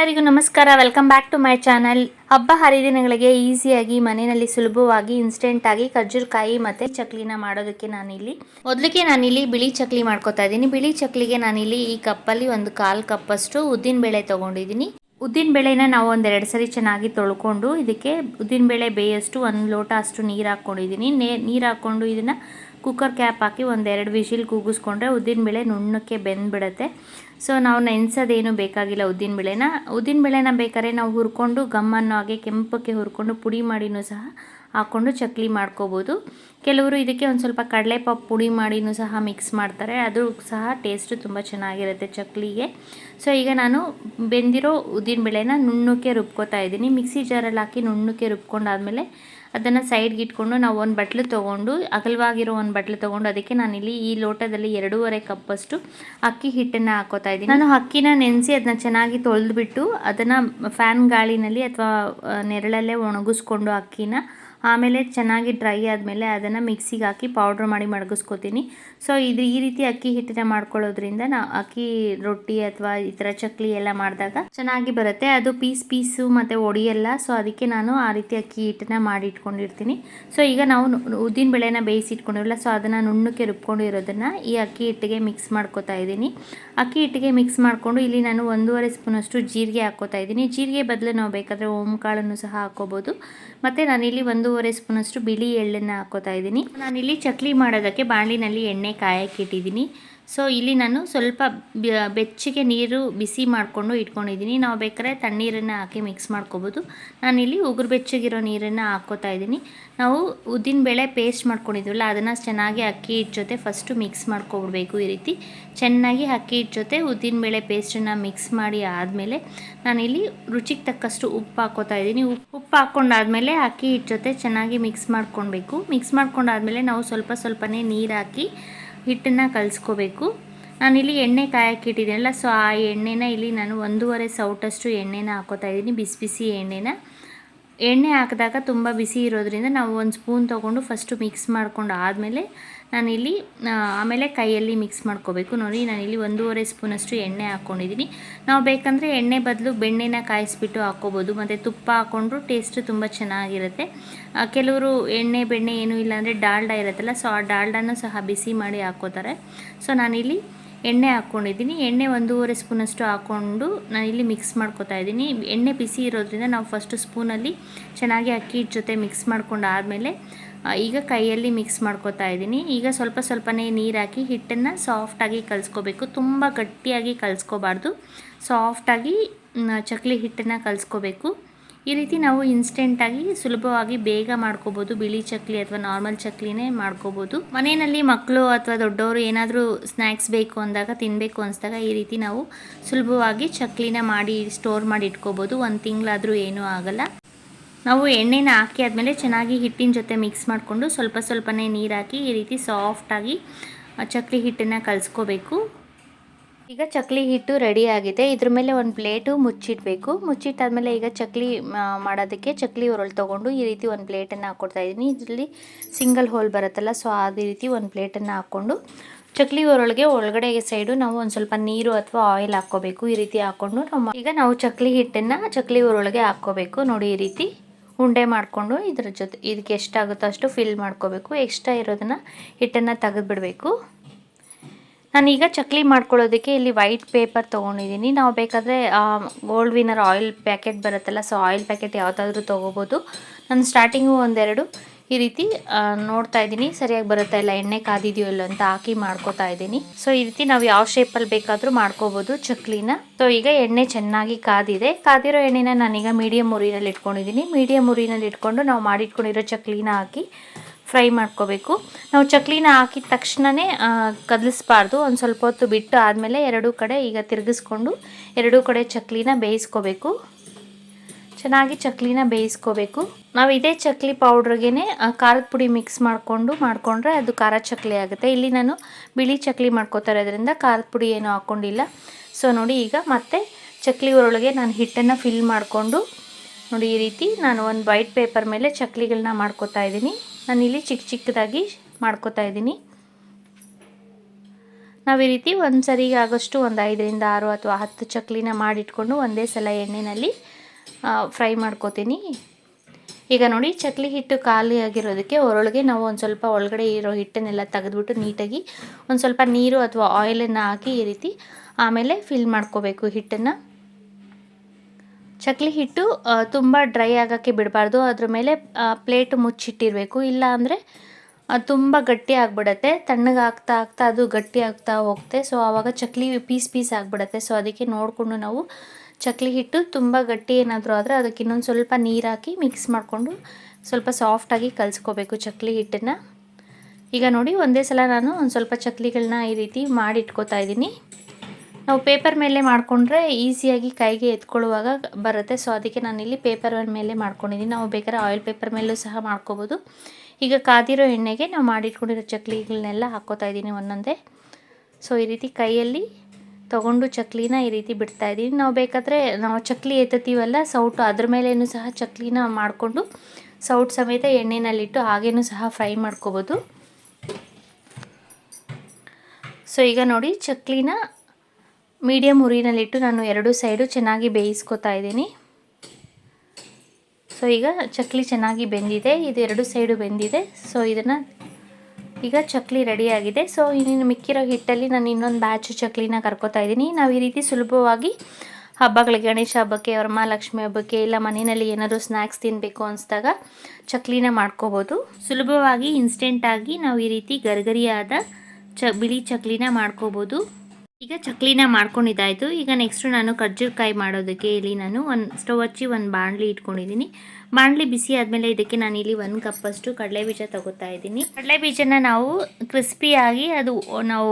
ಎಲ್ಲರಿಗೂ ನಮಸ್ಕಾರ. Welcome back to my channel ಹಬ್ಬ ಹರಿದಿನಗಳಿಗೆ ಈಸಿಯಾಗಿ ಮನೆಯಲ್ಲಿ ಸುಲಭವಾಗಿ ಇನ್ಸ್ಟೆಂಟ್ ಆಗಿ ಖರ್ಜೂರ್ಕಾಯಿ ಮತ್ತೆ ಚಕ್ಲಿನ ಮಾಡೋದಕ್ಕೆ ನಾನಿಲ್ಲಿ. ಮೊದಲಿಗೆ ನಾನಿಲ್ಲಿ ಬಿಳಿ ಚಕ್ಲಿ ಮಾಡ್ಕೊತಾ ಇದ್ದೀನಿ. ಬಿಳಿ ಚಕ್ಲಿಗೆ ನಾನಿಲ್ಲಿ ಈ ಕಪ್ಪಲ್ಲಿ ಒಂದು ಕಾಲು ಕಪ್ಪಷ್ಟು ಉದ್ದಿನ ಬೇಳೆ ತಗೊಂಡಿದ್ದೀನಿ. ಉದ್ದಿನ ಬೇಳೆನ ನಾವು ಒಂದೆರಡು ಸರಿ ಚೆನ್ನಾಗಿ ತೊಳ್ಕೊಂಡು ಇದಕ್ಕೆ ಉದ್ದಿನ ಬೇಳೆ ಬೇಯಷ್ಟು, ಒಂದು ಲೋಟ ಅಷ್ಟು ನೀರು ಹಾಕ್ಕೊಂಡಿದ್ದೀನಿ. ನೇ, ನೀರು ಹಾಕ್ಕೊಂಡು ಇದನ್ನು ಕುಕ್ಕರ್ ಕ್ಯಾಪ್ ಹಾಕಿ ಒಂದೆರಡು ವಿಶಿಲ್ ಕೂಗಿಸ್ಕೊಂಡ್ರೆ ಉದ್ದಿನ ಬೇಳೆ ನುಣ್ಣಕ್ಕೆ ಬೆಂದ್ಬಿಡುತ್ತೆ. ಸೊ ನಾವು ನೆನೆಸೋದೇನು ಬೇಕಾಗಿಲ್ಲ ಉದ್ದಿನ ಬೇಳೆನ. ಉದ್ದಿನ ಬೇಳೆನ ಬೇಕಾದ್ರೆ ನಾವು ಹುರ್ಕೊಂಡು ಗಮ್ಮನ್ನು ಹಾಗೆ ಕೆಂಪಕ್ಕೆ ಹುರ್ಕೊಂಡು ಪುಡಿ ಮಾಡಿನೂ ಸಹ ಹಾಕ್ಕೊಂಡು ಚಕ್ಲಿ ಮಾಡ್ಕೋಬೋದು. ಕೆಲವರು ಇದಕ್ಕೆ ಒಂದು ಸ್ವಲ್ಪ ಕಡಲೆಪಾವು ಪುಡಿ ಮಾಡಿನೂ ಸಹ ಮಿಕ್ಸ್ ಮಾಡ್ತಾರೆ. ಅದು ಸಹ ಟೇಸ್ಟು ತುಂಬ ಚೆನ್ನಾಗಿರುತ್ತೆ ಚಕ್ಲಿಗೆ. ಸೊ ಈಗ ನಾನು ಬೆಂದಿರೋ ಉದ್ದಿನ ಬೇಳೆನ ನುಣ್ಣಕ್ಕೆ ರುಬ್ಕೋತಾ ಇದ್ದೀನಿ. ಮಿಕ್ಸಿ ಜಾರಲ್ಲಿ ಹಾಕಿ ನುಣ್ಣಕ್ಕೆ ರುಬ್ಕೊಂಡಾದ್ಮೇಲೆ ಅದನ್ನು ಸೈಡ್ಗೆ ಇಟ್ಕೊಂಡು ನಾವು ಒಂದು ಬಟ್ಲು ತೊಗೊಂಡು, ಅಗಲವಾಗಿರೋ ಒಂದು ಬಟ್ಲು ತೊಗೊಂಡು ಅದಕ್ಕೆ ನಾನಿಲ್ಲಿ ಈ ಲೋಟದಲ್ಲಿ ಎರಡೂವರೆ ಕಪ್ಪಷ್ಟು ಅಕ್ಕಿ ಹಿಟ್ಟನ್ನು ಹಾಕೋತಾ ಇದ್ದೀನಿ. ನಾನು ಅಕ್ಕಿನ ನೆನೆಸಿ ಅದನ್ನ ಚೆನ್ನಾಗಿ ತೊಳೆದ್ಬಿಟ್ಟು ಅದನ್ನು ಫ್ಯಾನ್ ಗಾಳಿನಲ್ಲಿ ಅಥವಾ ನೆರಳಲ್ಲೇ ಒಣಗಿಸ್ಕೊಂಡು ಅಕ್ಕಿನ ಆಮೇಲೆ ಚೆನ್ನಾಗಿ ಡ್ರೈ ಆದಮೇಲೆ ಅದನ್ನು ಮಿಕ್ಸಿಗೆ ಹಾಕಿ ಪೌಡ್ರ್ ಮಾಡಿ ಮಡಗಿಸ್ಕೊತೀನಿ. ಸೊ ಇದು ಈ ರೀತಿ ಅಕ್ಕಿ ಹಿಟ್ಟನ್ನ ಮಾಡ್ಕೊಳ್ಳೋದ್ರಿಂದ ನಾವು ಅಕ್ಕಿ ರೊಟ್ಟಿ ಅಥವಾ ಈ ಥರ ಚಕ್ಲಿ ಎಲ್ಲ ಮಾಡಿದಾಗ ಚೆನ್ನಾಗಿ ಬರುತ್ತೆ. ಅದು ಪೀಸ್ ಪೀಸು ಮತ್ತು ಒಡಿಯಲ್ಲ ಸೊ ಅದಕ್ಕೆ ನಾನು ಆ ರೀತಿ ಅಕ್ಕಿ ಹಿಟ್ಟನ್ನ ಮಾಡಿ ಇಟ್ಕೊಂಡಿರ್ತೀನಿ. ಸೊ ಈಗ ನಾವು ಉದ್ದಿನ ಬೇಳೆನ ಬೇಯಿಸಿ ಇಟ್ಕೊಂಡಿರಲ್ಲ ಸೊ ಅದನ್ನು ನುಣ್ಣಕ್ಕೆ ರುಬ್ಕೊಂಡಿರೋದನ್ನು ಈ ಅಕ್ಕಿ ಹಿಟ್ಟಿಗೆ ಮಿಕ್ಸ್ ಮಾಡ್ಕೋತಾ ಇದ್ದೀನಿ. ಅಕ್ಕಿ ಹಿಟ್ಟಿಗೆ ಮಿಕ್ಸ್ ಮಾಡಿಕೊಂಡು ಇಲ್ಲಿ ನಾನು ಒಂದೂವರೆ ಸ್ಪೂನಷ್ಟು ಜೀರಿಗೆ ಹಾಕೋತಾ ಇದ್ದೀನಿ. ಜೀರಿಗೆ ಬದಲು ನಾವು ಬೇಕಾದರೆ ಓಮ್ ಕಾಳನ್ನು ಸಹ ಹಾಕೋಬೋದು ಮತ್ತು ನಾನಿಲ್ಲಿ ಒಂದೂವರೆ ಸ್ಪೂನಷ್ಟು ಬಿಳಿ ಎಳ್ಳನ್ನು ಹಾಕೋತಾ ಇದ್ದೀನಿ. ನಾನಿಲ್ಲಿ ಚಕ್ಲಿ ಮಾಡೋದಕ್ಕೆ ಬಾಣಲಿನಲ್ಲಿ ಎಣ್ಣೆ ಕಾಯಕ್ಕೆ ಇಟ್ಟಿದ್ದೀನಿ. ಸೊ ಇಲ್ಲಿ ನಾನು ಸ್ವಲ್ಪ ಬೆಚ್ಚಗೆ ನೀರು ಬಿಸಿ ಮಾಡಿಕೊಂಡು ಇಟ್ಕೊಂಡಿದ್ದೀನಿ. ನಾವು ಬೇಕಾದ್ರೆ ತಣ್ಣೀರನ್ನು ಹಾಕಿ ಮಿಕ್ಸ್ ಮಾಡ್ಕೋಬೋದು. ನಾನಿಲ್ಲಿ ಉಗುರು ಬೆಚ್ಚಗಿರೋ ನೀರನ್ನು ಹಾಕ್ಕೋತಾ ಇದ್ದೀನಿ. ನಾವು ಉದ್ದಿನ ಬೇಳೆ ಪೇಸ್ಟ್ ಮಾಡ್ಕೊಂಡಿದ್ವಲ್ಲ, ಅದನ್ನು ಚೆನ್ನಾಗಿ ಅಕ್ಕಿ ಹಿಟ್ಟು ಜೊತೆ ಫಸ್ಟು ಮಿಕ್ಸ್ ಮಾಡ್ಕೊಬಿಡ್ಬೇಕು ಈ ರೀತಿ. ಚೆನ್ನಾಗಿ ಅಕ್ಕಿ ಹಿಟ್ಟು ಜೊತೆ ಉದ್ದಿನ ಬೇಳೆ ಪೇಸ್ಟನ್ನು ಮಿಕ್ಸ್ ಮಾಡಿ ಆದಮೇಲೆ ನಾನಿಲ್ಲಿ ರುಚಿಗೆ ತಕ್ಕಷ್ಟು ಉಪ್ಪು ಹಾಕೋತಾ ಇದ್ದೀನಿ. ಉಪ್ಪು ಉಪ್ಪು ಹಾಕ್ಕೊಂಡಾದ್ಮೇಲೆ ಅಕ್ಕಿ ಹಿಟ್ಟು ಜೊತೆ ಚೆನ್ನಾಗಿ ಮಿಕ್ಸ್ ಮಾಡ್ಕೊಳ್ಬೇಕು ಮಿಕ್ಸ್ ಮಾಡ್ಕೊಂಡಾದ್ಮೇಲೆ ನಾವು ಸ್ವಲ್ಪ ಸ್ವಲ್ಪನೇ ನೀರು ಹಾಕಿ ಹಿಟ್ಟನ್ನು ಕಲಿಸ್ಕೋಬೇಕು. ನಾನಿಲ್ಲಿ ಎಣ್ಣೆ ಕಾಯಕ್ಕೆ ಇಟ್ಟಿದ್ದೀನಲ್ಲ ಸೊ ಆ ಎಣ್ಣೆನ ಇಲ್ಲಿ ನಾನು ಒಂದೂವರೆ ಸೌಟಷ್ಟು ಎಣ್ಣೆನ ಹಾಕೋತಾ ಇದ್ದೀನಿ, ಬಿಸಿ ಬಿಸಿ ಎಣ್ಣೆನ. ಎಣ್ಣೆ ಹಾಕಿದಾಗ ತುಂಬ ಬಿಸಿ ಇರೋದ್ರಿಂದ ನಾವು ಒಂದು ಸ್ಪೂನ್ ತೊಗೊಂಡು ಫಸ್ಟು ಮಿಕ್ಸ್ ಮಾಡ್ಕೊಂಡು ಆದಮೇಲೆ ನಾನಿಲ್ಲಿ ಆಮೇಲೆ ಕೈಯಲ್ಲಿ ಮಿಕ್ಸ್ ಮಾಡ್ಕೋಬೇಕು. ನೋಡಿ, ನಾನಿಲ್ಲಿ ಒಂದೂವರೆ ಸ್ಪೂನಷ್ಟು ಎಣ್ಣೆ ಹಾಕ್ಕೊಂಡಿದ್ದೀನಿ ನಾವು ಬೇಕಂದರೆ ಎಣ್ಣೆ ಬದಲು ಬೆಣ್ಣೆನ ಕಾಯಿಸ್ಬಿಟ್ಟು ಹಾಕ್ಕೋಬೋದು. ಮತ್ತು ತುಪ್ಪ ಹಾಕ್ಕೊಂಡ್ರು ಟೇಸ್ಟು ತುಂಬ ಚೆನ್ನಾಗಿರುತ್ತೆ. ಕೆಲವರು ಎಣ್ಣೆ, ಬೆಣ್ಣೆ ಏನೂ ಇಲ್ಲ ಅಂದರೆ ಡಾಲ್ಡ ಇರುತ್ತಲ್ಲ ಸೊ ಆ ಡಾಲ್ಡನ್ನು ಸಹ ಬಿಸಿ ಮಾಡಿ ಹಾಕ್ಕೋತಾರೆ. ಸೊ ನಾನಿಲ್ಲಿ ಎಣ್ಣೆ ಹಾಕ್ಕೊಂಡಿದ್ದೀನಿ ಎಣ್ಣೆ ಒಂದೂವರೆ ಸ್ಪೂನಷ್ಟು ಹಾಕ್ಕೊಂಡು ನಾನಿಲ್ಲಿ ಮಿಕ್ಸ್ ಮಾಡ್ಕೊತಾ ಇದ್ದೀನಿ ಎಣ್ಣೆ ಬಿಸಿ ಇರೋದ್ರಿಂದ ನಾವು ಫಸ್ಟು ಸ್ಪೂನಲ್ಲಿ ಚೆನ್ನಾಗಿ ಅಕ್ಕಿ ಜೊತೆ ಮಿಕ್ಸ್ ಮಾಡ್ಕೊಂಡು ಆದಮೇಲೆ ಈಗ ಕೈಯಲ್ಲಿ ಮಿಕ್ಸ್ ಮಾಡ್ಕೋತಾ ಇದ್ದೀನಿ. ಈಗ ಸ್ವಲ್ಪ ಸ್ವಲ್ಪನೇ ನೀರು ಹಾಕಿ ಹಿಟ್ಟನ್ನು ಸಾಫ್ಟಾಗಿ ಕಲಿಸ್ಕೋಬೇಕು. ತುಂಬ ಗಟ್ಟಿಯಾಗಿ ಕಲಿಸ್ಕೋಬಾರ್ದು. ಸಾಫ್ಟಾಗಿ ಚಕ್ಲಿ ಹಿಟ್ಟನ್ನು ಕಲಿಸ್ಕೋಬೇಕು. ಈ ರೀತಿ ನಾವು ಇನ್ಸ್ಟೆಂಟಾಗಿ ಸುಲಭವಾಗಿ ಬೇಗ ಮಾಡ್ಕೋಬೋದು. ಬಿಳಿ ಚಕ್ಲಿ ಅಥವಾ ನಾರ್ಮಲ್ ಚಕ್ಲಿನೇ ಮಾಡ್ಕೋಬೋದು. ಮನೆಯಲ್ಲಿ ಮಕ್ಕಳು ಅಥವಾ ದೊಡ್ಡವರು ಏನಾದರೂ ಸ್ನ್ಯಾಕ್ಸ್ ಬೇಕು ಅಂದಾಗ ತಿನ್ನಬೇಕು ಅನಿಸಿದಾಗ ಈ ರೀತಿ ನಾವು ಸುಲಭವಾಗಿ ಚಕ್ಲಿನ ಮಾಡಿ ಸ್ಟೋರ್ ಮಾಡಿ ಇಟ್ಕೋಬೋದು. ಒಂದು ತಿಂಗಳಾದರೂ ಏನೂ ಆಗಲ್ಲ. ನಾವು ಎಣ್ಣೆನ ಹಾಕಿ ಆದಮೇಲೆ ಚೆನ್ನಾಗಿ ಹಿಟ್ಟಿನ ಜೊತೆ ಮಿಕ್ಸ್ ಮಾಡಿಕೊಂಡು ಸ್ವಲ್ಪ ಸ್ವಲ್ಪನೇ ನೀರು ಹಾಕಿ ಈ ರೀತಿ ಸಾಫ್ಟಾಗಿ ಚಕ್ಲಿ ಹಿಟ್ಟನ್ನು ಕಲಿಸ್ಕೋಬೇಕು. ಈಗ ಚಕ್ಲಿ ಹಿಟ್ಟು ರೆಡಿ ಆಗಿದೆ. ಇದ್ರ ಮೇಲೆ ಒಂದು ಪ್ಲೇಟು ಮುಚ್ಚಿಡಬೇಕು. ಮುಚ್ಚಿಟ್ಟಾದಮೇಲೆ ಈಗ ಚಕ್ಲಿ ಮಾಡೋದಕ್ಕೆ ಚಕ್ಲಿ ಒರಳು ತೊಗೊಂಡು ಈ ರೀತಿ ಒಂದು ಪ್ಲೇಟನ್ನು ಹಾಕ್ಕೊಡ್ತಾ ಇದ್ದೀನಿ ಇದರಲ್ಲಿ ಸಿಂಗಲ್ ಹೋಲ್ ಬರುತ್ತಲ್ಲ ಸೊ ಅದೇ ರೀತಿ ಒಂದು ಪ್ಲೇಟನ್ನು ಹಾಕ್ಕೊಂಡು ಚಕ್ಲಿ ಒರಳಿಗೆ ಒಳಗಡೆ ಸೈಡು ನಾವು ಒಂದು ಸ್ವಲ್ಪ ನೀರು ಅಥವಾ ಆಯಿಲ್ ಹಾಕ್ಕೋಬೇಕು. ಈ ರೀತಿ ಹಾಕ್ಕೊಂಡು ನಾವು ಈಗ ನಾವು ಚಕ್ಲಿ ಹಿಟ್ಟನ್ನು ಚಕ್ಲಿ ಒರಳಿಗೆ ಹಾಕ್ಕೋಬೇಕು. ನೋಡಿ ಈ ರೀತಿ. ಉಂಡೆ ಮಾಡಿಕೊಂಡು ಇದ್ರ ಜೊತೆ ಇದಕ್ಕೆ ಎಷ್ಟಾಗುತ್ತೋ ಅಷ್ಟು ಫಿಲ್ ಮಾಡ್ಕೋಬೇಕು. ಎಕ್ಸ್ಟ್ರಾ ಇರೋದನ್ನು ಹಿಟ್ಟನ್ನು ತೆಗೆದುಬಿಡಬೇಕು. ನಾನೀಗ ಚಕ್ಲಿ ಮಾಡ್ಕೊಳ್ಳೋದಕ್ಕೆ ಇಲ್ಲಿ ವೈಟ್ ಪೇಪರ್ ತೊಗೊಂಡಿದ್ದೀನಿ. ನಾವು ಬೇಕಾದರೆ ಗೋಲ್ಡ್ ವಿನರ್ ಆಯಿಲ್ ಪ್ಯಾಕೆಟ್ ಬರುತ್ತಲ್ಲ ಸೊ ಆಯಿಲ್ ಪ್ಯಾಕೆಟ್ ಯಾವುದಾದ್ರೂ ತೊಗೋಬೋದು. ನಾನು ಸ್ಟಾರ್ಟಿಂಗು ಒಂದೆರಡು ಈ ರೀತಿ ನೋಡ್ತಾ ಇದ್ದೀನಿ. ಸರಿಯಾಗಿ ಬರುತ್ತಾ ಇಲ್ಲ? ಎಣ್ಣೆ ಕಾದಿದೆಯೋ ಇಲ್ಲ ಅಂತ ಹಾಕಿ ಮಾಡ್ಕೋತಾ ಇದ್ದೀನಿ. ಸೊ ಈ ರೀತಿ ನಾವು ಯಾವ ಶೇಪಲ್ಲಿ ಬೇಕಾದರೂ ಮಾಡ್ಕೋಬೋದು ಚಕ್ಲಿನ. ಸೊ ಈಗ ಎಣ್ಣೆ ಚೆನ್ನಾಗಿ ಕಾದಿದೆ. ಕಾದಿರೋ ಎಣ್ಣೆನ ನಾನೀಗ ಮೀಡಿಯಮ್ ಉರಿನಲ್ಲಿ ಇಟ್ಕೊಂಡಿದ್ದೀನಿ. ಮೀಡಿಯಮ್ ಉರಿನಲ್ಲಿ ಇಟ್ಕೊಂಡು ನಾವು ಮಾಡಿಟ್ಕೊಂಡಿರೋ ಚಕ್ಲಿನ ಹಾಕಿ ಫ್ರೈ ಮಾಡ್ಕೋಬೇಕು. ನಾವು ಚಕ್ಲಿನ ಹಾಕಿದ ತಕ್ಷಣವೇ ಕದಲಿಸ್ಬಾರ್ದು. ಒಂದು ಸ್ವಲ್ಪ ಹೊತ್ತು ಬಿಟ್ಟು ಆದಮೇಲೆ ಎರಡೂ ಕಡೆ ಈಗ ತಿರುಗಿಸ್ಕೊಂಡು ಎರಡೂ ಕಡೆ ಚಕ್ಲಿನ ಬೇಯಿಸ್ಕೋಬೇಕು. ಚೆನ್ನಾಗಿ ಚಕ್ಲಿನ ಬೇಯಿಸ್ಕೋಬೇಕು. ನಾವು ಇದೇ ಚಕ್ಲಿ ಪೌಡ್ರಿಗೆ ಖಾರದ ಪುಡಿ ಮಿಕ್ಸ್ ಮಾಡಿಕೊಂಡು ಮಾಡಿಕೊಂಡ್ರೆ ಅದು ಖಾರ ಚಕ್ಲಿ ಆಗುತ್ತೆ. ಇಲ್ಲಿ ನಾನು ಬಿಳಿ ಚಕ್ಲಿ ಮಾಡ್ಕೋತಾ ಅದರಿಂದ ಖಾರದ ಪುಡಿ ಏನೂ ಹಾಕ್ಕೊಂಡಿಲ್ಲ ಸೊ ನೋಡಿ ಈಗ ಮತ್ತೆ ಚಕ್ಲಿ ಒಳಗೆ ನಾನು ಹಿಟ್ಟನ್ನು ಫಿಲ್ ಮಾಡಿಕೊಂಡು, ನೋಡಿ ಈ ರೀತಿ ನಾನು ಒಂದು ವೈಟ್ ಪೇಪರ್ ಮೇಲೆ ಚಕ್ಲಿಗಳನ್ನ ಮಾಡ್ಕೋತಾ ಇದ್ದೀನಿ. ನಾನು ಇಲ್ಲಿ ಚಿಕ್ಕ ಚಿಕ್ಕದಾಗಿ ಮಾಡ್ಕೋತಾ ಇದ್ದೀನಿ. ನಾವು ಈ ರೀತಿ ಒಂದು ಸರಿಗೆ ಆಗೋಷ್ಟು ಒಂದು ಐದರಿಂದ ಆರು ಅಥವಾ ಹತ್ತು ಚಕ್ಲಿನ ಮಾಡಿಟ್ಕೊಂಡು ಒಂದೇ ಸಲ ಎಣ್ಣೆಯಲ್ಲಿ ಫ್ರೈ ಮಾಡ್ಕೋತೀನಿ. ಈಗ ನೋಡಿ, ಚಕ್ಲಿ ಹಿಟ್ಟು ಖಾಲಿ ಆಗಿರೋದಕ್ಕೆ ಒರೊಳಗೆ ನಾವು ಒಂದು ಸ್ವಲ್ಪ ಒಳಗಡೆ ಇರೋ ಹಿಟ್ಟನ್ನೆಲ್ಲ ತೆಗೆದ್ಬಿಟ್ಟು ನೀಟಾಗಿ ಒಂದು ಸ್ವಲ್ಪ ನೀರು ಅಥವಾ ಆಯಿಲನ್ನು ಹಾಕಿ ಈ ರೀತಿ ಆಮೇಲೆ ಫಿಲ್ ಮಾಡ್ಕೋಬೇಕು ಹಿಟ್ಟನ್ನು. ಚಕ್ಲಿ ಹಿಟ್ಟು ತುಂಬ ಡ್ರೈ ಆಗೋಕ್ಕೆ ಬಿಡಬಾರ್ದು. ಅದ್ರ ಮೇಲೆ ಪ್ಲೇಟ್ ಮುಚ್ಚಿಟ್ಟಿರಬೇಕು. ಇಲ್ಲ ಅಂದರೆ ತುಂಬ ಗಟ್ಟಿ ಆಗಿಬಿಡತ್ತೆ. ತಣ್ಣಗೆ ಆಗ್ತಾ ಆಗ್ತಾ ಅದು ಗಟ್ಟಿ ಆಗ್ತಾ ಹೋಗುತ್ತೆ ಸೊ ಆವಾಗ ಚಕ್ಲಿ ಪೀಸ್ ಪೀಸ್ ಆಗಿಬಿಡತ್ತೆ. ಸೊ ಅದಕ್ಕೆ ನೋಡಿಕೊಂಡು ನಾವು ಚಕ್ಲಿ ಹಿಟ್ಟು ತುಂಬ ಗಟ್ಟಿ ಏನಾದರೂ ಆದರೆ ಅದಕ್ಕೆ ಇನ್ನೊಂದು ಸ್ವಲ್ಪ ನೀರು ಹಾಕಿ ಮಿಕ್ಸ್ ಮಾಡಿಕೊಂಡು ಸ್ವಲ್ಪ ಸಾಫ್ಟಾಗಿ ಕಲಿಸ್ಕೋಬೇಕು ಚಕ್ಲಿ ಹಿಟ್ಟನ್ನು. ಈಗ ನೋಡಿ ಒಂದೇ ಸಲ ನಾನು ಒಂದು ಸ್ವಲ್ಪ ಚಕ್ಲಿಗಳನ್ನ ಈ ರೀತಿ ಮಾಡಿಟ್ಕೋತಾ ಇದ್ದೀನಿ. ನಾವು ಪೇಪರ್ ಮೇಲೆ ಮಾಡಿಕೊಂಡ್ರೆ ಈಸಿಯಾಗಿ ಕೈಗೆ ಎತ್ಕೊಳ್ಳುವಾಗ ಬರುತ್ತೆ. ಸೊ ಅದಕ್ಕೆ ನಾನಿಲ್ಲಿ ಪೇಪರ್ ಮೇಲೆ ಮಾಡ್ಕೊಂಡಿದ್ದೀನಿ. ನಾವು ಬೇಕಾದ್ರೆ ಆಯಿಲ್ ಪೇಪರ್ ಮೇಲೂ ಸಹ ಮಾಡ್ಕೋಬೋದು. ಈಗ ಕಾದಿರೋ ಎಣ್ಣೆಗೆ ನಾವು ಮಾಡಿಟ್ಕೊಂಡಿರೋ ಚಕ್ಲಿಗಳನ್ನೆಲ್ಲ ಹಾಕೋತಾ ಇದ್ದೀನಿ ಒಂದೊಂದೇ. ಸೊ ಈ ರೀತಿ ಕೈಯಲ್ಲಿ ತೊಗೊಂಡು ಚಕ್ಲಿನ ಈ ರೀತಿ ಬಿಡ್ತಾ ಇದ್ದೀನಿ ನಾವು ಬೇಕಾದರೆ ನಾವು ಚಕ್ಲಿ ಎತ್ತತೀವಲ್ಲ ಸೌಟು ಅದ್ರ ಮೇಲೇನು ಸಹ ಚಕ್ಲಿನ ಮಾಡಿಕೊಂಡು ಸೌಟ್ ಸಮೇತ ಎಣ್ಣೆನಲ್ಲಿಟ್ಟು ಹಾಗೇನೂ ಸಹ ಫ್ರೈ ಮಾಡ್ಕೋಬೋದು. ಸೊ ಈಗ ನೋಡಿ ಚಕ್ಲಿನ ಮೀಡಿಯಮ್ ಉರಿನಲ್ಲಿಟ್ಟು ನಾನು ಎರಡು ಸೈಡು ಚೆನ್ನಾಗಿ ಬೇಯಿಸ್ಕೊತಾ ಇದ್ದೀನಿ. ಸೊ ಈಗ ಚಕ್ಲಿ ಚೆನ್ನಾಗಿ ಬೆಂದಿದೆ, ಇದು ಎರಡು ಸೈಡು ಬೆಂದಿದೆ. ಸೊ ಇದನ್ನು ಈಗ ಚಕ್ಲಿ ರೆಡಿಯಾಗಿದೆ. ಸೊ ಇನ್ನೇನು ಮಿಕ್ಕಿರೋ ಹಿಟ್ಟಲ್ಲಿ ನಾನು ಇನ್ನೊಂದು ಬ್ಯಾಚ್ ಚಕ್ಲಿನ ಕರ್ಕೋತಾ ಇದ್ದೀನಿ. ನಾವು ಈ ರೀತಿ ಸುಲಭವಾಗಿ ಹಬ್ಬಗಳಿಗೆ, ಗಣೇಶ ಹಬ್ಬಕ್ಕೆ, ವರಮಹಾಲಕ್ಷ್ಮಿ ಹಬ್ಬಕ್ಕೆ, ಇಲ್ಲ ಮನೆಯಲ್ಲಿ ಏನಾದರೂ ಸ್ನ್ಯಾಕ್ಸ್ ತಿನ್ನಬೇಕು ಅನಿಸಿದಾಗ ಚಕ್ಲಿನ ಮಾಡ್ಕೋಬೋದು. ಸುಲಭವಾಗಿ ಇನ್ಸ್ಟೆಂಟಾಗಿ ನಾವು ಈ ರೀತಿ ಗರಿಗರಿಯಾದ ಚ ಬಿಳಿ ಚಕ್ಲಿನ ಮಾಡ್ಕೋಬೋದು. ಈಗ ಚಕ್ಲಿನ ಮಾಡ್ಕೊಂಡಿದ್ದಾಯಿತು. ಈಗ ನೆಕ್ಸ್ಟು ನಾನು ಕಾಯಿ ಮಾಡೋದಕ್ಕೆ ಇಲ್ಲಿ ನಾನು ಒಂದು ಸ್ಟವ್ ಹಚ್ಚಿ ಒಂದು ಬಾಣಲಿ ಇಟ್ಕೊಂಡಿದ್ದೀನಿ. ಬಾಣಲಿ ಬಿಸಿ ಆದಮೇಲೆ ಇದಕ್ಕೆ ನಾನು ಇಲ್ಲಿ ಒಂದು ಕಪ್ಪಷ್ಟು ಕಡಲೆ ಬೀಜ ತಗೋತಾ ಇದ್ದೀನಿ. ಕಡಲೆ ಬೀಜನ ನಾವು ಕ್ರಿಸ್ಪಿಯಾಗಿ ಅದು ನಾವು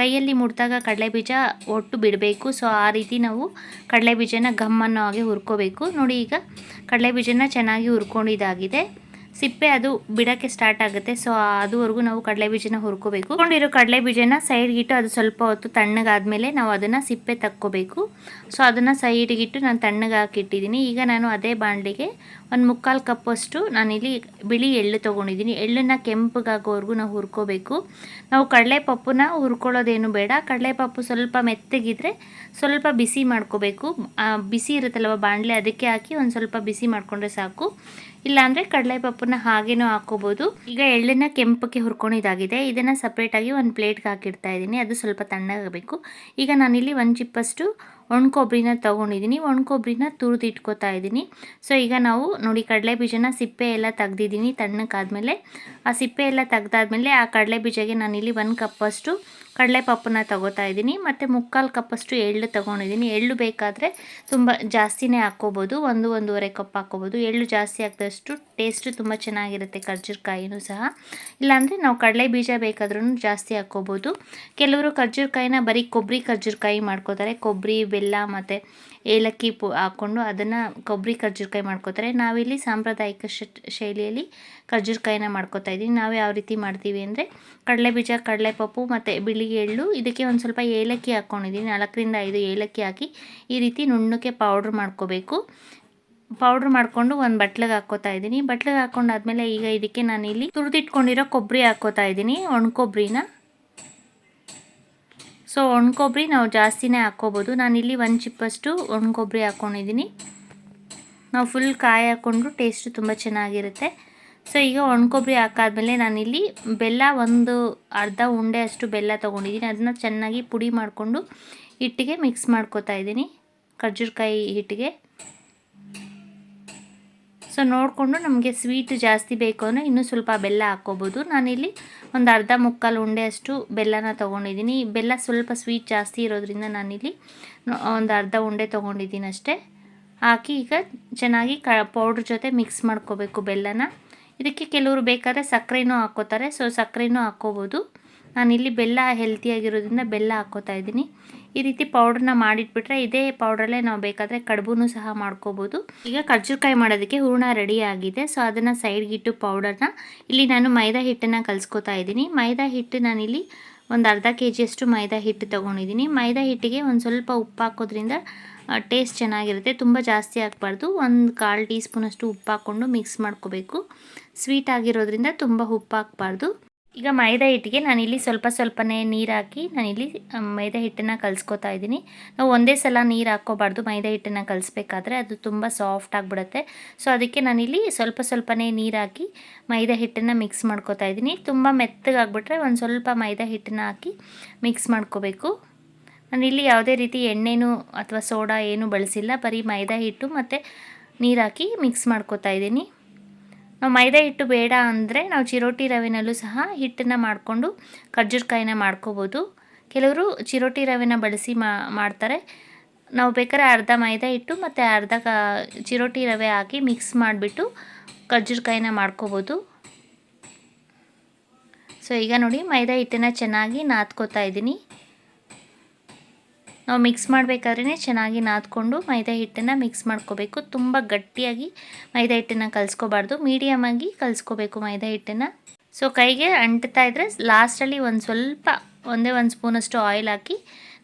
ಕೈಯಲ್ಲಿ ಮುಟ್ಟಿದಾಗ ಕಡಲೆ ಬೀಜ ಒಟ್ಟು ಬಿಡಬೇಕು. ಸೊ ಆ ರೀತಿ ನಾವು ಕಡಲೆ ಬೀಜನ ಗಮ್ಮನ್ನು ಹಾಗೆ ಹುರ್ಕೋಬೇಕು. ನೋಡಿ ಈಗ ಕಡಲೆ ಬೀಜನ ಚೆನ್ನಾಗಿ ಹುರ್ಕೊಂಡಿದ್ದಾಗಿದೆ. ಸಿಪ್ಪೆ ಅದು ಬಿಡೋಕ್ಕೆ ಸ್ಟಾರ್ಟ್ ಆಗುತ್ತೆ. ಸೊ ಅದುವರೆಗೂ ನಾವು ಕಡಲೆ ಬೀಜನ ಹುರ್ಕೋಬೇಕು. ಹುರ್ಕೊಂಡಿರೋ ಕಡಲೆ ಬೀಜನ ಸೈಡ್ಗಿಟ್ಟು ಅದು ಸ್ವಲ್ಪ ಹೊತ್ತು ತಣ್ಣಗಾದ್ಮೇಲೆ ನಾವು ಅದನ್ನು ಸಿಪ್ಪೆ ತಕ್ಕೋಬೇಕು. ಸೊ ಅದನ್ನು ಸೈಡ್ಗಿಟ್ಟು ನಾನು ತಣ್ಣಗೆ ಹಾಕಿಟ್ಟಿದ್ದೀನಿ. ಈಗ ನಾನು ಅದೇ ಬಾಣಲಿಗೆ ಒಂದು ಮುಕ್ಕಾಲು ಕಪ್ಪಷ್ಟು ನಾನಿಲ್ಲಿ ಬಿಳಿ ಎಳ್ಳು ತೊಗೊಂಡಿದ್ದೀನಿ. ಎಳ್ಳನ್ನು ಕೆಂಪಗಾಗೋವರೆಗೂ ನಾವು ಹುರ್ಕೋಬೇಕು. ನಾವು ಕಡಲೆ ಪಪ್ಪುನ ಹುರ್ಕೊಳ್ಳೋದೇನು ಬೇಡ. ಕಡಲೆ ಪಪ್ಪು ಸ್ವಲ್ಪ ಮೆತ್ತಗಿದ್ರೆ ಸ್ವಲ್ಪ ಬಿಸಿ ಮಾಡ್ಕೋಬೇಕು. ಬಿಸಿ ಇರುತ್ತಲ್ವ ಬಾಣಲೆ, ಅದಕ್ಕೆ ಹಾಕಿ ಒಂದು ಸ್ವಲ್ಪ ಬಿಸಿ ಮಾಡಿಕೊಂಡ್ರೆ ಸಾಕು. ಇಲ್ಲಾಂದರೆ ಕಡಲೆ ಪಪ್ಪನ್ನ ಹಾಗೇನೂ ಹಾಕೋಬಹುದು ಈಗ ಎಳ್ಳನ್ನ ಕೆಂಪಕ್ಕೆ ಹುರ್ಕೊಂಡಿದ್ದಾಗಿದೆ. ಇದನ್ನು ಸಪ್ರೇಟಾಗಿ ಒಂದು ಪ್ಲೇಟ್ಗೆ ಹಾಕಿರ್ತಾ ಇದ್ದೀನಿ. ಅದು ಸ್ವಲ್ಪ ತಣ್ಣಗಾಗಬೇಕು. ಈಗ ನಾನಿಲ್ಲಿ ಒಂದು ಚಿಪ್ಪಷ್ಟು ಒಣಕೊಬ್ಬರಿನ ತೊಗೊಂಡಿದ್ದೀನಿ. ಒಣಕೊಬ್ಬರಿನ ತುರಿದು ಇಟ್ಕೋತಾ ಇದ್ದೀನಿ. ಸೊ ಈಗ ನಾವು ನೋಡಿ ಕಡಲೆ ಬೀಜನ ಸಿಪ್ಪೆ ಎಲ್ಲ ತೆಗ್ದಿದ್ದೀನಿ ತಣ್ಣಕ್ಕಾದ್ಮೇಲೆ ಆ ಸಿಪ್ಪೆ ಎಲ್ಲ ತೆಗ್ದಾದ್ಮೇಲೆ ಆ ಕಡಲೆ ಬೀಜಗೆ ನಾನಿಲ್ಲಿ ಒಂದು ಕಪ್ಪಷ್ಟು ಕಡಲೆ ಪಪ್ಪನ್ನ ತಗೋತಾ ಇದ್ದೀನಿ, ಮತ್ತು ಮುಕ್ಕಾಲು ಕಪ್ಪಷ್ಟು ಎಳ್ಳು ತೊಗೊಂಡಿದ್ದೀನಿ. ಎಳ್ಳು ಬೇಕಾದರೆ ತುಂಬ ಜಾಸ್ತಿನೇ ಹಾಕ್ಕೋಬೋದು, ಒಂದು ಒಂದೂವರೆ ಕಪ್ ಹಾಕ್ಕೋಬೋದು. ಎಳ್ಳು ಜಾಸ್ತಿ ಹಾಕಿದಷ್ಟು ಟೇಸ್ಟು ತುಂಬ ಚೆನ್ನಾಗಿರುತ್ತೆ ಕರ್ಜೂರಕಾಯಿನೂ ಸಹ. ಇಲ್ಲಾಂದರೆ ನಾವು ಕಡಲೆ ಬೀಜ ಬೇಕಾದ್ರೂ ಜಾಸ್ತಿ ಹಾಕ್ಕೋಬೋದು. ಕೆಲವರು ಕರ್ಜೂರಕಾಯಿನ ಬರೀ ಕೊಬ್ಬರಿ ಕರ್ಜೂರಕಾಯಿ ಮಾಡ್ಕೋತಾರೆ. ಕೊಬ್ಬರಿ, ಬೆಲ್ಲ ಮತ್ತು ಏಲಕ್ಕಿ ಪು ಹಾಕ್ಕೊಂಡು ಅದನ್ನು ಕೊಬ್ಬರಿ ಕರ್ಜೂರಕಾಯಿ ಮಾಡ್ಕೋತಾರೆ. ನಾವಿಲ್ಲಿ ಸಾಂಪ್ರದಾಯಿಕ ಶೈಲಿಯಲ್ಲಿ ಕರ್ಜೂರಕಾಯಿನ ಮಾಡ್ಕೋತಾ ಇದ್ದೀವಿ. ನಾವು ಯಾವ ರೀತಿ ಮಾಡ್ತೀವಿ ಅಂದರೆ ಕಡಲೆ ಪಪ್ಪು ಮತ್ತು ಬಿಳಿ ಎಳ್ಳು ಇದಕ್ಕೆ ಒಂದು ಸ್ವಲ್ಪ ಏಲಕ್ಕಿ ಹಾಕ್ಕೊಂಡಿದ್ದೀನಿ ನಾಲ್ಕರಿಂದ ಐದು ಏಲಕ್ಕಿ ಹಾಕಿ ಈ ರೀತಿ ನುಣ್ಣಕ್ಕೆ ಪೌಡ್ರ್ ಮಾಡ್ಕೋಬೇಕು. ಪೌಡ್ರ್ ಮಾಡಿಕೊಂಡು ಒಂದು ಬಟ್ಲಿಗೆ ಹಾಕೋತಾ ಇದ್ದೀನಿ. ಬಟ್ಲಿಗೆ ಹಾಕ್ಕೊಂಡಾದ್ಮೇಲೆ ಈಗ ಇದಕ್ಕೆ ನಾನು ಇಲ್ಲಿ ತುರಿದಿಟ್ಕೊಂಡಿರೋ ಕೊಬ್ಬರಿ ಹಾಕೋತಾ ಇದ್ದೀನಿ. ಒಣಕೊಬ್ಬರಿನ. ಸೊ ಒಣಕೊಬ್ಬರಿ ನಾವು ಜಾಸ್ತಿನೇ ಹಾಕ್ಕೋಬೋದು. ನಾನಿಲ್ಲಿ ಒಂದು ಚಿಪ್ಪಷ್ಟು ಒಣಕೊಬ್ಬರಿ ಹಾಕ್ಕೊಂಡಿದ್ದೀನಿ. ನಾವು ಫುಲ್ ಕಾಯಿ ಹಾಕ್ಕೊಂಡ್ರು ಟೇಸ್ಟು ತುಂಬ ಚೆನ್ನಾಗಿರುತ್ತೆ. ಸೊ ಈಗ ಒಣಕೊಬ್ಬರಿ ಹಾಕಾದ್ಮೇಲೆ ನಾನಿಲ್ಲಿ ಬೆಲ್ಲ ಒಂದು ಅರ್ಧ ಉಂಡೆ ಅಷ್ಟು ಬೆಲ್ಲ ತೊಗೊಂಡಿದ್ದೀನಿ. ಅದನ್ನು ಚೆನ್ನಾಗಿ ಪುಡಿ ಮಾಡಿಕೊಂಡು ಹಿಟ್ಟಿಗೆ ಮಿಕ್ಸ್ ಮಾಡ್ಕೋತಾ ಇದ್ದೀನಿ. ಖರ್ಜೂರಕಾಯಿ ಹಿಟ್ಟಿಗೆ. ಸೊ ನೋಡಿಕೊಂಡು ನಮಗೆ ಸ್ವೀಟ್ ಜಾಸ್ತಿ ಬೇಕು ಅಂದರೆ ಇನ್ನೂ ಸ್ವಲ್ಪ ಬೆಲ್ಲ ಹಾಕ್ಕೋಬೋದು. ನಾನಿಲ್ಲಿ ಒಂದು ಅರ್ಧ ಮುಕ್ಕಾಲು ಉಂಡೆಯಷ್ಟು ಬೆಲ್ಲನ ತೊಗೊಂಡಿದ್ದೀನಿ. ಬೆಲ್ಲ ಸ್ವಲ್ಪ ಸ್ವೀಟ್ ಜಾಸ್ತಿ ಇರೋದ್ರಿಂದ ನಾನಿಲ್ಲಿ ಒಂದು ಅರ್ಧ ಉಂಡೆ ತೊಗೊಂಡಿದ್ದೀನಿ ಅಷ್ಟೇ. ಹಾಕಿ ಈಗ ಚೆನ್ನಾಗಿ ಕ ಪೌಡ್ರ್ ಜೊತೆ ಮಿಕ್ಸ್ ಮಾಡ್ಕೋಬೇಕು ಬೆಲ್ಲನ. ಇದಕ್ಕೆ ಕೆಲವರು ಬೇಕಾದ್ರೆ ಸಕ್ಕರೆನೂ ಹಾಕ್ಕೋತಾರೆ. ಸೊ ಸಕ್ಕರೆನೂ ಹಾಕ್ಕೋಬೋದು. ನಾನಿಲ್ಲಿ ಬೆಲ್ಲ ಹೆಲ್ತಿಯಾಗಿರೋದ್ರಿಂದ ಬೆಲ್ಲ ಹಾಕ್ಕೋತಾ ಇದ್ದೀನಿ. ಈ ರೀತಿ ಪೌಡ್ರನ್ನ ಮಾಡಿಟ್ಬಿಟ್ರೆ ಇದೇ ಪೌಡ್ರಲ್ಲೇ ನಾವು ಬೇಕಾದರೆ ಕಡುಬು ಸಹ ಮಾಡ್ಕೋಬೋದು. ಈಗ ಕರ್ಜೂರ್ಕಾಯಿ ಮಾಡೋದಕ್ಕೆ ಹೂರ್ಣ ರೆಡಿ ಆಗಿದೆ. ಸೊ ಅದನ್ನು ಸೈಡ್ಗಿಟ್ಟು ಪೌಡರ್ನ ಇಲ್ಲಿ ನಾನು ಮೈದಾ ಹಿಟ್ಟನ್ನು ಕಲಿಸ್ಕೊತಾ ಇದ್ದೀನಿ. ಮೈದಾ ಹಿಟ್ಟು ನಾನಿಲ್ಲಿ ಒಂದು ಅರ್ಧ ಕೆ ಜಿಯಷ್ಟು ಮೈದಾ ಹಿಟ್ಟು ತೊಗೊಂಡಿದ್ದೀನಿ. ಮೈದಾ ಹಿಟ್ಟಿಗೆ ಒಂದು ಸ್ವಲ್ಪ ಉಪ್ಪು ಹಾಕೋದ್ರಿಂದ ಟೇಸ್ಟ್ ಚೆನ್ನಾಗಿರುತ್ತೆ. ತುಂಬ ಜಾಸ್ತಿ ಹಾಕ್ಬಾರ್ದು ಒಂದು ಕಾಲು ಟೀ ಸ್ಪೂನಷ್ಟು ಉಪ್ಪು ಹಾಕ್ಕೊಂಡು ಮಿಕ್ಸ್ ಮಾಡ್ಕೋಬೇಕು. ಸ್ವೀಟ್ ಆಗಿರೋದ್ರಿಂದ ತುಂಬ ಉಪ್ಪು ಹಾಕ್ಬಾರ್ದು. ಈಗ ಮೈದಾ ಹಿಟ್ಟಿಗೆ ನಾನಿಲ್ಲಿ ಸ್ವಲ್ಪ ಸ್ವಲ್ಪನೇ ನೀರು ಹಾಕಿ ನಾನಿಲ್ಲಿ ಮೈದಾ ಹಿಟ್ಟನ್ನು ಕಲಿಸ್ಕೊತಾ ಇದ್ದೀನಿ. ನಾವು ಒಂದೇ ಸಲ ನೀರು ಹಾಕ್ಕೋಬಾರ್ದು, ಮೈದಾ ಹಿಟ್ಟನ್ನು ಕಲಿಸ್ಬೇಕಾದ್ರೆ. ಅದು ತುಂಬ ಸಾಫ್ಟ್ ಆಗಿಬಿಡುತ್ತೆ. ಸೊ ಅದಕ್ಕೆ ನಾನಿಲ್ಲಿ ಸ್ವಲ್ಪ ಸ್ವಲ್ಪನೇ ನೀರು ಹಾಕಿ ಮೈದಾ ಹಿಟ್ಟನ್ನು ಮಿಕ್ಸ್ ಮಾಡ್ಕೋತಾ ಇದ್ದೀನಿ. ತುಂಬ ಮೆತ್ತಗಾಗ್ಬಿಟ್ರೆ ಒಂದು ಸ್ವಲ್ಪ ಮೈದಾ ಹಿಟ್ಟನ್ನು ಹಾಕಿ ಮಿಕ್ಸ್ ಮಾಡ್ಕೋಬೇಕು. ನಾನಿಲ್ಲಿ ಯಾವುದೇ ರೀತಿ ಎಣ್ಣೆನೂ ಅಥವಾ ಸೋಡಾ ಏನೂ ಬಳಸಿಲ್ಲ. ಬರೀ ಮೈದಾ ಹಿಟ್ಟು ಮತ್ತು ನೀರು ಹಾಕಿ ಮಿಕ್ಸ್ ಮಾಡ್ಕೋತಾ ಇದ್ದೀನಿ. ನಾವು ಮೈದಾ ಹಿಟ್ಟು ಬೇಡ ಅಂದರೆ ನಾವು ಚಿರೋಟಿ ರವೆನಲ್ಲೂ ಸಹ ಹಿಟ್ಟನ್ನು ಮಾಡಿಕೊಂಡು ಖರ್ಜೂರಕಾಯಿನ ಮಾಡ್ಕೋಬೋದು. ಕೆಲವರು ಚಿರೋಟಿ ರವೆನ ಬಳಸಿ ಮಾಡ್ತಾರೆ. ನಾವು ಬೇಕಾದ್ರೆ ಅರ್ಧ ಮೈದಾ ಹಿಟ್ಟು ಮತ್ತು ಅರ್ಧ ಕ, ಚಿರೋಟಿ ರವೆ ಹಾಕಿ ಮಿಕ್ಸ್ ಮಾಡಿಬಿಟ್ಟು ಖರ್ಜೂರಕಾಯಿನ ಮಾಡ್ಕೋಬೋದು. ಸೊ ಈಗ ನೋಡಿ ಮೈದಾ ಹಿಟ್ಟನ್ನು ಚೆನ್ನಾಗಿ ನಾದ್ಕೋತಾ ಇದ್ದೀನಿ. ನಾವು ಮಿಕ್ಸ್ ಮಾಡಬೇಕಾದ್ರೇ ಚೆನ್ನಾಗಿ ನಾದ್ಕೊಂಡು ಮೈದಾ ಹಿಟ್ಟನ್ನು ಮಿಕ್ಸ್ ಮಾಡ್ಕೋಬೇಕು. ತುಂಬ ಗಟ್ಟಿಯಾಗಿ ಮೈದಾ ಹಿಟ್ಟನ್ನು ಕಲಿಸ್ಕೋಬಾರ್ದು. ಮೀಡಿಯಮಾಗಿ ಕಲಿಸ್ಕೋಬೇಕು ಮೈದಾ ಹಿಟ್ಟನ್ನು. ಸೊ ಕೈಗೆ ಅಂಟ್ತಾ ಇದ್ದರೆ ಲಾಸ್ಟಲ್ಲಿ ಒಂದು ಸ್ವಲ್ಪ, ಒಂದೇ ಒಂದು ಸ್ಪೂನಷ್ಟು ಆಯಿಲ್ ಹಾಕಿ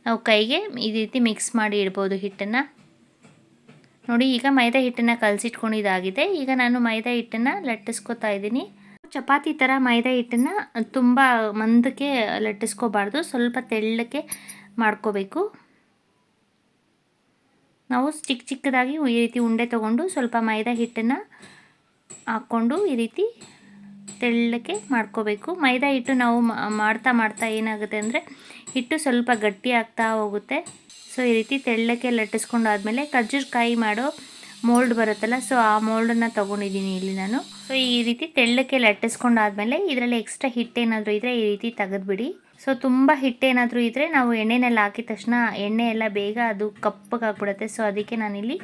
ನಾವು ಕೈಗೆ ಈ ರೀತಿ ಮಿಕ್ಸ್ ಮಾಡಿ ಇಡ್ಬೋದು ಹಿಟ್ಟನ್ನು. ನೋಡಿ, ಈಗ ಮೈದಾ ಹಿಟ್ಟನ್ನು ಕಲಸಿಟ್ಕೊಂಡಿದ್ದಾಗಿದೆ ಈಗ ನಾನು ಮೈದಾ ಹಿಟ್ಟನ್ನು ಲಟ್ಟಿಸ್ಕೊತಾ ಇದ್ದೀನಿ. ಚಪಾತಿ ಥರ ಮೈದಾ ಹಿಟ್ಟನ್ನು ತುಂಬ ಮಂದಕ್ಕೆ ಲಟ್ಟಿಸ್ಕೋಬಾರ್ದು. ಸ್ವಲ್ಪ ತೆಳ್ಳಕ್ಕೆ ಮಾಡ್ಕೋಬೇಕು. ನಾವು ಚಿಕ್ಕ ಚಿಕ್ಕದಾಗಿ ಈ ರೀತಿ ಉಂಡೆ ತಗೊಂಡು ಸ್ವಲ್ಪ ಮೈದಾ ಹಿಟ್ಟನ್ನು ಹಾಕ್ಕೊಂಡು ಈ ರೀತಿ ತೆಳ್ಳಕ್ಕೆ ಮಾಡ್ಕೋಬೇಕು. ಮೈದಾ ಹಿಟ್ಟು ನಾವು ಮಾಡ್ತಾ ಮಾಡ್ತಾ ಏನಾಗುತ್ತೆ ಅಂದರೆ ಹಿಟ್ಟು ಸ್ವಲ್ಪ ಗಟ್ಟಿ ಆಗ್ತಾ ಹೋಗುತ್ತೆ. ಸೊ ಈ ರೀತಿ ತೆಳ್ಳಕ್ಕೆ ಲಟ್ಟಿಸ್ಕೊಂಡು ಆದಮೇಲೆ ಕಜ್ಜುರ್ಕಾಯಿ ಮಾಡೋ ಮೋಲ್ಡ್ ಬರುತ್ತಲ್ಲ ಸೊ ಆ ಮೋಲ್ಡನ್ನು ತೊಗೊಂಡಿದ್ದೀನಿ ಇಲ್ಲಿ ನಾನು. ಸೊ ಈ ರೀತಿ ತೆಳ್ಳಕ್ಕೆ ಲಟ್ಟಿಸ್ಕೊಂಡಾದ್ಮೇಲೆ ಇದರಲ್ಲಿ ಎಕ್ಸ್ಟ್ರಾ ಹಿಟ್ಟೇನಾದರೂ ಇದ್ದರೆ ಈ ರೀತಿ ತೆಗೆದುಬಿಡಿ. ಸೊ ತುಂಬ ಹಿಟ್ಟೇನಾದರೂ ಇದ್ದರೆ ನಾವು ಎಣ್ಣೆನಲ್ಲಿ ಹಾಕಿದ ತಕ್ಷಣ ಎಣ್ಣೆ ಎಲ್ಲ ಬೇಗ ಅದು ಕಪ್ಪಗಾಗ್ಬಿಡುತ್ತೆ ಸೊ ಅದಕ್ಕೆ ನಾನಿಲ್ಲಿ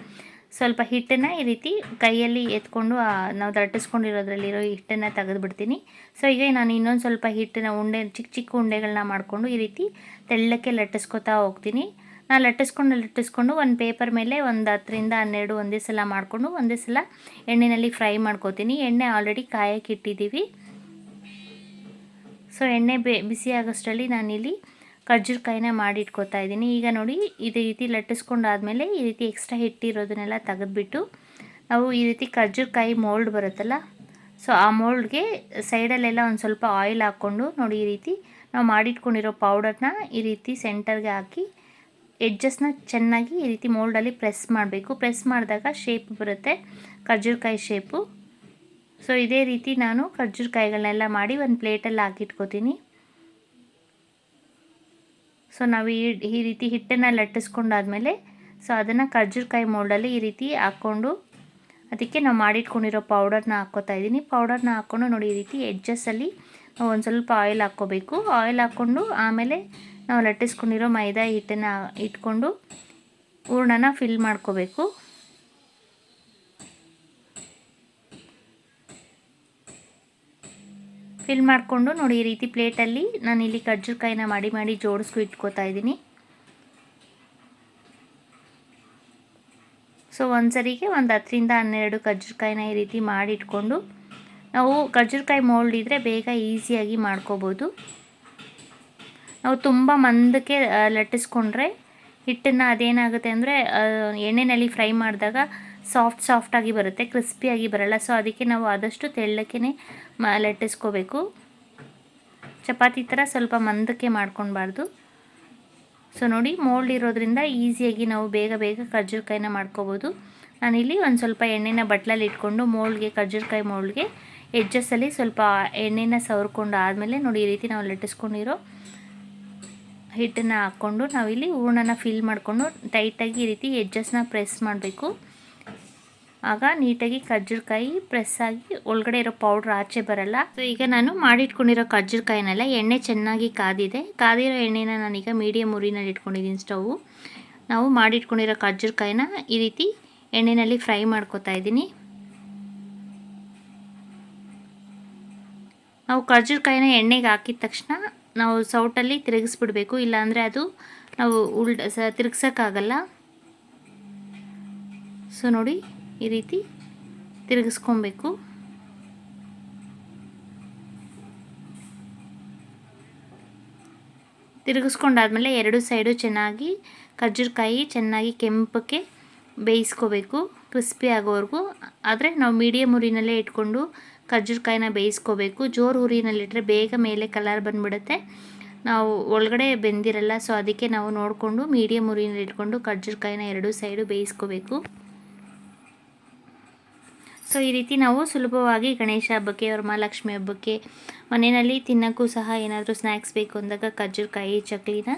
ಸ್ವಲ್ಪ ಹಿಟ್ಟನ್ನು ಈ ರೀತಿ ಕೈಯಲ್ಲಿ ಎತ್ಕೊಂಡು ನಾವು ದಟ್ಟಿಸ್ಕೊಂಡಿರೋದ್ರಲ್ಲಿರೋ ಹಿಟ್ಟನ್ನು ತೆಗೆದುಬಿಡ್ತೀನಿ. ಸೊ ಈಗ ನಾನು ಇನ್ನೊಂದು ಸ್ವಲ್ಪ ಹಿಟ್ಟನ್ನ ಉಂಡೆ, ಚಿಕ್ಕ ಚಿಕ್ಕ ಉಂಡೆಗಳನ್ನ ಮಾಡಿಕೊಂಡು ಈ ರೀತಿ ತೆಳ್ಳಕ್ಕೆ ಲಟ್ಟಿಸ್ಕೊತಾ ಹೋಗ್ತೀನಿ. ನಾನು ಲಟ್ಟಿಸ್ಕೊಂಡು ಲಟ್ಟಿಸ್ಕೊಂಡು ಒಂದು ಪೇಪರ್ ಮೇಲೆ ಒಂದು ಹತ್ತರಿಂದ ಹನ್ನೆರಡು ಒಂದೇ ಸಲ ಮಾಡಿಕೊಂಡು ಒಂದೇ ಸಲ ಎಣ್ಣೆಯಲ್ಲಿ ಫ್ರೈ ಮಾಡ್ಕೋತೀನಿ. ಎಣ್ಣೆ ಆಲ್ರೆಡಿ ಕಾಯಕ್ಕೆ ಇಟ್ಟಿದ್ದೀವಿ. ಸೊ ಎಣ್ಣೆ ಬೆ, ಬಿಸಿ ಆಗೋಷ್ಟರಲ್ಲಿ ನಾನಿಲ್ಲಿ ಕರ್ಜೂರ್ಕಾಯಿನ ಮಾಡಿ ಇಟ್ಕೊತಾ ಇದ್ದೀನಿ. ಈಗ ನೋಡಿ, ಇದೇ ರೀತಿ ಲಟ್ಟಿಸ್ಕೊಂಡಾದ್ಮೇಲೆ ಈ ರೀತಿ ಎಕ್ಸ್ಟ್ರಾ ಹಿಟ್ಟಿರೋದನ್ನೆಲ್ಲ ತೆಗೆದುಬಿಟ್ಟು ನಾವು ಈ ರೀತಿ ಖರ್ಜೂರಕಾಯಿ ಮೋಲ್ಡ್ ಬರುತ್ತಲ್ಲ, ಸೊ ಆ ಮೋಲ್ಡ್ಗೆ ಸೈಡಲ್ಲೆಲ್ಲ ಒಂದು ಸ್ವಲ್ಪ ಆಯಿಲ್ ಹಾಕ್ಕೊಂಡು ನೋಡಿ ಈ ರೀತಿ ನಾವು ಮಾಡಿಟ್ಕೊಂಡಿರೋ ಪೌಡರ್ನ ಈ ರೀತಿ ಸೆಂಟರ್ಗೆ ಹಾಕಿ ಎಡ್ಜಸ್ನ ಚೆನ್ನಾಗಿ ಈ ರೀತಿ ಮೋಲ್ಡಲ್ಲಿ ಪ್ರೆಸ್ ಮಾಡಬೇಕು. ಪ್ರೆಸ್ ಮಾಡಿದಾಗ ಶೇಪ್ ಬರುತ್ತೆ, ಖರ್ಜೂರಕಾಯಿ ಶೇಪು. ಸೊ ಇದೇ ರೀತಿ ನಾನು ಕರ್ಜೂರಕಾಯಿಗಳನ್ನೆಲ್ಲ ಮಾಡಿ ಒಂದು ಪ್ಲೇಟಲ್ಲಿ ಹಾಕಿಟ್ಕೋತೀನಿ. ಸೊ ನಾವು ಈ ಈ ರೀತಿ ಹಿಟ್ಟನ್ನು ಲಟ್ಟಿಸ್ಕೊಂಡಾದ್ಮೇಲೆ ಸೊ ಅದನ್ನು ಖರ್ಜೂರಕಾಯಿ ಮೋಲ್ಡಲ್ಲಿ ಈ ರೀತಿ ಹಾಕ್ಕೊಂಡು, ಅದಕ್ಕೆ ನಾವು ಮಾಡಿಟ್ಕೊಂಡಿರೋ ಪೌಡರ್ನ ಹಾಕ್ಕೋತಾ ಇದ್ದೀನಿ. ಪೌಡರ್ನ ಹಾಕ್ಕೊಂಡು ನೋಡಿ ಈ ರೀತಿ ಎಡ್ಜಸ್ಸಲ್ಲಿ ನಾವು ಒಂದು ಸ್ವಲ್ಪ ಆಯಿಲ್ ಹಾಕ್ಕೋಬೇಕು. ಆಯಿಲ್ ಹಾಕ್ಕೊಂಡು ಆಮೇಲೆ ನಾವು ಲಟ್ಟಿಸ್ಕೊಂಡಿರೋ ಮೈದಾ ಹಿಟ್ಟನ್ನು ಇಟ್ಕೊಂಡು, ಹೂರ್ಣನ ಫಿಲ್ ಮಾಡ್ಕೋಬೇಕು. ಫಿಲ್ ಮಾಡಿಕೊಂಡು ನೋಡಿ ಈ ರೀತಿ ಪ್ಲೇಟಲ್ಲಿ ನಾನು ಇಲ್ಲಿ ಕರ್ಜೂರಕಾಯಿನ ಮಾಡಿ ಮಾಡಿ ಜೋಡಿಸ್ಕೊ ಇಟ್ಕೋತಾ ಇದ್ದೀನಿ. ಸೊ ಒಂದ್ಸರಿಗೆ ಒಂದು ಹತ್ತರಿಂದ ಹನ್ನೆರಡು ಕರ್ಜೂರಕಾಯಿನ ಈ ರೀತಿ ಮಾಡಿ ಇಟ್ಕೊಂಡು ನಾವು ಕರ್ಜೂರಕಾಯಿ ಮೋಲ್ಡ್ ಇದ್ದರೆ ಬೇಗ ಈಸಿಯಾಗಿ ಮಾಡ್ಕೋಬೋದು. ನಾವು ತುಂಬ ಮಂದಕ್ಕೆ ಲಟ್ಟಿಸ್ಕೊಂಡ್ರೆ ಹಿಟ್ಟನ್ನು ಅದೇನಾಗುತ್ತೆ ಅಂದರೆ ಎಣ್ಣೆಯಲ್ಲಿ ಫ್ರೈ ಮಾಡಿದಾಗ ಸಾಫ್ಟ್ ಸಾಫ್ಟಾಗಿ ಬರುತ್ತೆ ಕ್ರಿಸ್ಪಿಯಾಗಿ ಬರಲ್ಲ. ಸೊ ಅದಕ್ಕೆ ನಾವು ಆದಷ್ಟು ತೆಳ್ಳಕ್ಕೇ ಮ, ಲಟ್ಟಿಸ್ಕೋಬೇಕು. ಚಪಾತಿ ಥರ ಸ್ವಲ್ಪ ಮಂದಕ್ಕೆ ಮಾಡ್ಕೊಳ್ಬಾರ್ದು. ಸೊ ನೋಡಿ ಮೋಲ್ಡ್ ಇರೋದ್ರಿಂದ ಈಸಿಯಾಗಿ ನಾವು ಬೇಗ ಬೇಗ ಕರ್ಜೂರಕಾಯಿನ ಮಾಡ್ಕೋಬೋದು. ನಾನಿಲ್ಲಿ ಒಂದು ಸ್ವಲ್ಪ ಎಣ್ಣೆನ ಬಟ್ಲಲ್ಲಿ ಇಟ್ಕೊಂಡು ಮೋಲ್ಡ್ಗೆ ಕರ್ಜೂರಕಾಯಿ ಮೋಲ್ಡ್ಗೆ ಎಡ್ಜಸ್ಸಲ್ಲಿ ಸ್ವಲ್ಪ ಎಣ್ಣೆನ ಸವರ್ಕೊಂಡು ಆದಮೇಲೆ ನೋಡಿ ಈ ರೀತಿ ನಾವು ಲಟ್ಟಿಸ್ಕೊಂಡಿರೋ ಹಿಟ್ಟನ್ನು ಹಾಕ್ಕೊಂಡು ನಾವಿಲ್ಲಿ ಹೂರ್ಣನ ಫಿಲ್ ಮಾಡಿಕೊಂಡು ಟೈಟಾಗಿ ಈ ರೀತಿ ಎಡ್ಜಸ್ನ ಪ್ರೆಸ್ ಮಾಡಬೇಕು. ಆಗ ನೀಟಾಗಿ ಕಜ್ಜಿರಕಾಯಿ ಪ್ರೆಸ್ ಆಗಿ ಒಳಗಡೆ ಇರೋ ಪೌಡ್ರ್ ಆಚೆ ಬರಲ್ಲ. ಸೊ ಈಗ ನಾನು ಮಾಡಿಟ್ಕೊಂಡಿರೋ ಕಜ್ಜಿರಕಾಯಿನೆಲ್ಲ ಎಣ್ಣೆ ಚೆನ್ನಾಗಿ ಕಾದಿದೆ. ಕಾದಿರೋ ಎಣ್ಣೆನ ನಾನೀಗ ಮೀಡಿಯಮ್ ಉರಿನಲ್ಲಿ ಇಟ್ಕೊಂಡಿದ್ದೀನಿ ಸ್ಟವ್ ನಾವು ಮಾಡಿಟ್ಕೊಂಡಿರೋ ಕಜ್ಜಿರಕಾಯಿನ ಈ ರೀತಿ ಎಣ್ಣೆಯಲ್ಲಿ ಫ್ರೈ ಮಾಡ್ಕೊತಾ ಇದ್ದೀನಿ. ನಾವು ಕರ್ಜೂರಕಾಯಿನ ಎಣ್ಣೆಗೆ ಹಾಕಿದ ತಕ್ಷಣ ನಾವು ಸೌಟಲ್ಲಿ ತಿರುಗಿಸ್ಬಿಡ್ಬೇಕು. ಇಲ್ಲಾಂದರೆ ಅದು ನಾವು ಉಲ್ಟ ಸ ತಿರುಗ್ಸೋಕ್ಕಾಗಲ್ಲ. ಸೊ ನೋಡಿ. ಈ ರೀತಿ ತಿರುಗಿಸ್ಕೊಬೇಕು. ತಿರುಗಿಸ್ಕೊಂಡಾದ್ಮೇಲೆ ಎರಡು ಸೈಡು ಚೆನ್ನಾಗಿ ಖರ್ಜೂರಕಾಯಿ ಚೆನ್ನಾಗಿ ಕೆಂಪಕ್ಕೆ ಬೇಯಿಸ್ಕೋಬೇಕು, ಕ್ರಿಸ್ಪಿ ಆಗೋವರೆಗೂ. ಆದರೆ ನಾವು ಮೀಡಿಯಮ್ ಉರಿನಲ್ಲೇ ಇಟ್ಕೊಂಡು ಖರ್ಜೂರಕಾಯಿನ ಬೇಯಿಸ್ಕೋಬೇಕು. ಜೋರು ಉರಿನಲ್ಲಿಟ್ಟರೆ ಬೇಗ ಮೇಲೆ ಕಲರ್ ಬಂದುಬಿಡುತ್ತೆ. ನಾವು ಒಳಗಡೆ ಬೆಂದಿರಲ್ಲ, ಸೊ ಅದಕ್ಕೆ ನಾವು ನೋಡಿಕೊಂಡು ಮೀಡಿಯಮ್ ಉರಿನಲ್ಲಿ ಇಟ್ಕೊಂಡು ಖರ್ಜೂರಕಾಯಿನ ಎರಡೂ ಸೈಡು ಬೇಯಿಸ್ಕೋಬೇಕು. ಸೊ ಈ ರೀತಿ ನಾವು ಸುಲಭವಾಗಿ ಗಣೇಶ ಹಬ್ಬಕ್ಕೆ ವರಮಹಾಲಕ್ಷ್ಮಿ ಹಬ್ಬಕ್ಕೆ ಮನೆಯಲ್ಲಿ ತಿನ್ನೋಕ್ಕೂ ಸಹ ಏನಾದರೂ ಸ್ನ್ಯಾಕ್ಸ್ ಬೇಕು ಅಂದಾಗ ಖರ್ಜೂರಕಾಯಿ, ಚಕ್ಲಿನ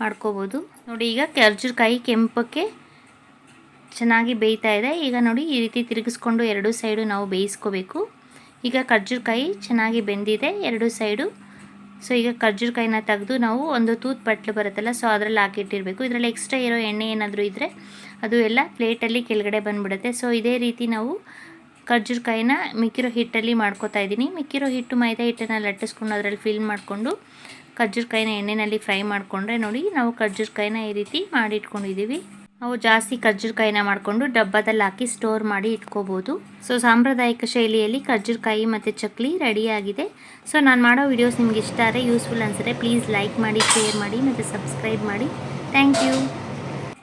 ಮಾಡ್ಕೋಬೋದು. ನೋಡಿ, ಈಗ ಖರ್ಜೂರಕಾಯಿ ಕೆಂಪಕ್ಕೆ ಚೆನ್ನಾಗಿ ಬೇಯ್ತಾ ಇದೆ. ಈಗ ನೋಡಿ, ಈ ರೀತಿ ತಿರುಗಿಸ್ಕೊಂಡು ಎರಡು ಸೈಡು ನಾವು ಬೇಯಿಸ್ಕೋಬೇಕು. ಈಗ ಖರ್ಜೂರಕಾಯಿ ಚೆನ್ನಾಗಿ ಬೆಂದಿದೆ ಎರಡು ಸೈಡು ಸೊ ಈಗ ಖರ್ಜೂರಕಾಯಿನ ತೆಗೆದು ನಾವು ಒಂದು ತೂತ್ ಬಟ್ಲು ಬರುತ್ತಲ್ಲ ಸೊ ಅದರಲ್ಲಿ ಹಾಕಿಟ್ಟಿರಬೇಕು. ಇದರಲ್ಲಿ ಎಕ್ಸ್ಟ್ರಾ ಇರೋ ಎಣ್ಣೆ ಏನಾದರೂ ಇದ್ದರೆ ಅದು ಎಲ್ಲ ಪ್ಲೇಟಲ್ಲಿ ಕೆಳಗಡೆ ಬಂದುಬಿಡುತ್ತೆ. ಸೊ ಇದೇ ರೀತಿ ನಾವು ಕರ್ಜೂರಕಾಯಿನ ಮಿಕ್ಕಿರೋ ಹಿಟ್ಟಲ್ಲಿ ಮಾಡ್ಕೋತಾ ಇದ್ದೀನಿ. ಮಿಕ್ಕಿರೋ ಹಿಟ್ಟು, ಮೈದಾ ಹಿಟ್ಟನ್ನು ಲಟ್ಟಿಸ್ಕೊಂಡು ಅದರಲ್ಲಿ ಫಿಲ್ ಮಾಡಿಕೊಂಡು ಕರ್ಜೂರಕಾಯಿನ ಎಣ್ಣೆಯಲ್ಲಿ ಫ್ರೈ ಮಾಡಿಕೊಂಡ್ರೆ ನೋಡಿ ನಾವು ಕರ್ಜೂರಕಾಯಿನ ಈ ರೀತಿ ಮಾಡಿಟ್ಕೊಂಡಿದ್ದೀವಿ. ನಾವು ಜಾಸ್ತಿ ಕರ್ಜೂರಕಾಯಿನ ಮಾಡಿಕೊಂಡು ಡಬ್ಬದಲ್ಲಿ ಹಾಕಿ ಸ್ಟೋರ್ ಮಾಡಿ ಇಟ್ಕೋಬೋದು. ಸೊ ಸಾಂಪ್ರದಾಯಿಕ ಶೈಲಿಯಲ್ಲಿ ಕರ್ಜೂರಕಾಯಿ ಮತ್ತು ಚಕ್ಲಿ ರೆಡಿಯಾಗಿದೆ ಸೊ ನಾನು ಮಾಡೋ ವಿಡಿಯೋಸ್ ನಿಮ್ಗೆ ಇಷ್ಟ ಆದರೆ ಯೂಸ್ಫುಲ್ ಅನಿಸಿದ್ರೆ ಪ್ಲೀಸ್ ಲೈಕ್ ಮಾಡಿ ಶೇರ್ ಮಾಡಿ ಮತ್ತು ಸಬ್ಸ್ಕ್ರೈಬ್ ಮಾಡಿ. Thank you